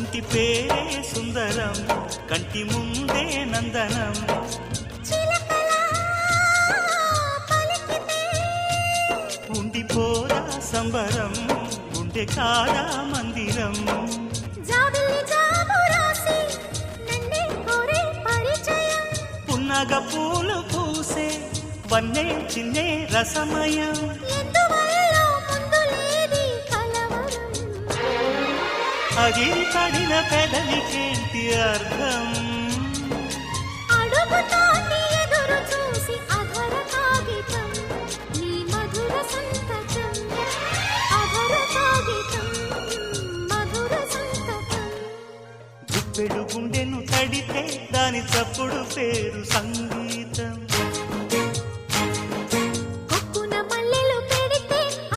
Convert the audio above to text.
పేరే సుందరం కంటి ముందే నందనం. ఉండిపోరా సంబరం గుండె కాదా మందిరం. పున్నగ పూలు పూసే వన్నే చిన్నే రసమయం. అగిరి పడిన పెదవికేంటి అర్థం? గుప్పెడు గుండెను తడితే దాని చప్పుడు పేరు సంగ.